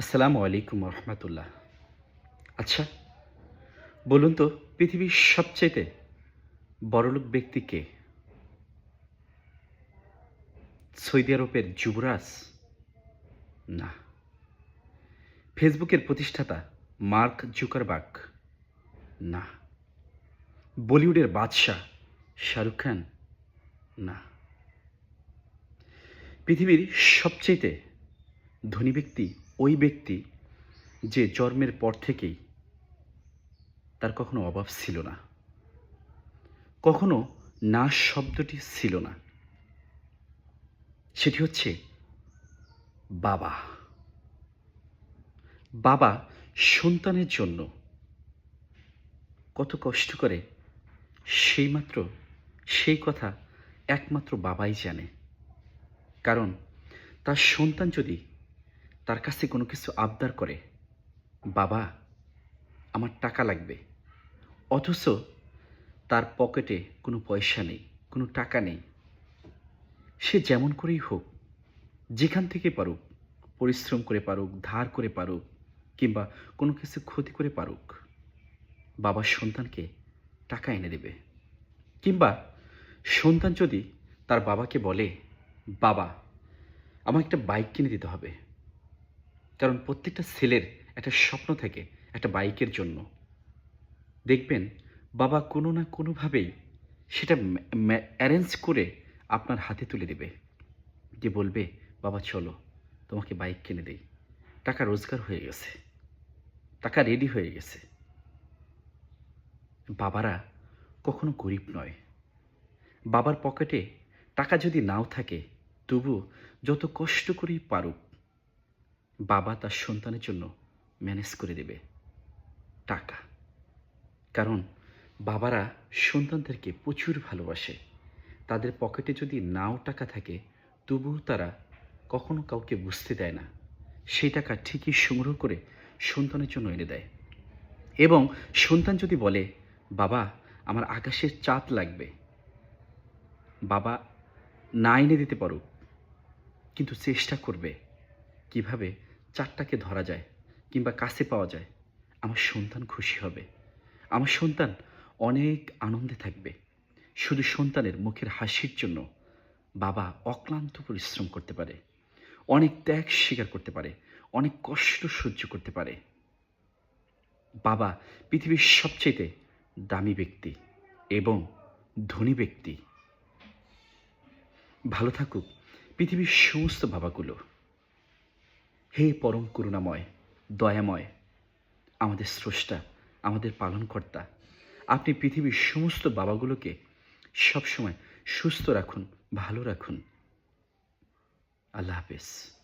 আসসালামু আলাইকুম রহমতুল্লাহ। আচ্ছা বলুন তো, পৃথিবীর সবচেয়ে বড়লোক ব্যক্তি কে? সৌদি আরবের যুবরাজ? না। ফেসবুকের প্রতিষ্ঠাতা মার্ক জুকারবার্গ? না। বলিউডের বাদশাহ শাহরুখ খান? না। পৃথিবীর সবচেয়ে ধনী ব্যক্তি ওই ব্যক্তি যে জন্মের পর থেকেই তার কখনো অভাব ছিল না। কখনো না শব্দটি ছিল না। সেটি হচ্ছে বাবা। বাবা সন্তানের জন্য কত কষ্ট করে সেই মাত্র, সেই কথা একমাত্র বাবাই জানে। কারণ তার সন্তান যদি তার কাছে কোনো কিছু আবদার করে, বাবা, আমার টাকা লাগবে। অথচ তার পকেটে কোনো পয়সা নেই, কোনো টাকা নেই। সে যেমন করেই হোক, যেখান থেকে পারুক, পরিশ্রম করে পারুক, ধার করে পারুক, কিংবা কোনো কিছু ক্ষতি করে পারুক বাবার সন্তানকে টাকা এনে দেবে। কিংবা সন্তান যদি তার বাবাকে বলে, বাবা আমাকে একটা বাইক কিনে দিতে হবে। কারণ প্রত্যেকটা ছেলের একটা স্বপ্ন থাকে, একটা বাইকের জন্য। দেখবেন, বাবা কোনো না কোনোভাবেই সেটা অ্যারেঞ্জ করে আপনার হাতে তুলে দেবে। যে বলবে, বাবা, চলো, তোমাকে বাইক কিনে দেই। টাকা রোজগার হয়ে গেছে। টাকা রেডি হয়ে গেছে। বাবারা কখনো গরিব নয়। বাবার পকেটে টাকা যদি নাও থাকে তবু যত কষ্ট করেই পারুক বাবা তার সন্তানের জন্য ম্যানেজ করে দেবে টাকা। কারণ বাবারা সন্তানদেরকে প্রচুর ভালোবাসে। তাদের পকেটে যদি নাও টাকা থাকে, তবুও তারা কখনো কাউকে বুঝতে দেয় না। সেই টাকা ঠিকই সংগ্রহ করে সন্তানের জন্য এনে দেয়। এবং সন্তান যদি বলে, বাবা, আমার আকাশের চাঁদ লাগবে। বাবা না এনে দিতে পারুক, কিন্তু চেষ্টা করবে। কীভাবে? চারটাকে ধরা যায় কিংবা কাছে পাওয়া যায়, আমার সন্তান খুশি হবে। আমার সন্তান অনেক আনন্দে থাকবে। শুধু সন্তানের মুখের হাসির জন্য বাবা অক্লান্ত পরিশ্রম করতে পারে, অনেক ত্যাগ স্বীকার করতে পারে, অনেক কষ্ট সহ্য করতে পারে। বাবা পৃথিবীর সবচেয়ে দামি ব্যক্তি এবং ধনী ব্যক্তি। ভালো থাকুক পৃথিবীর সমস্ত বাবাগুলো। হে পরম করুণাময়, দয়াময়, আমাদের স্রষ্টা, আমাদের পালনকর্তা, আপনি পৃথিবীর সমস্ত বাবাগুলোকে সবসময় সুস্থ রাখুন, ভালো রাখুন। আল্লাহ হাফেজ।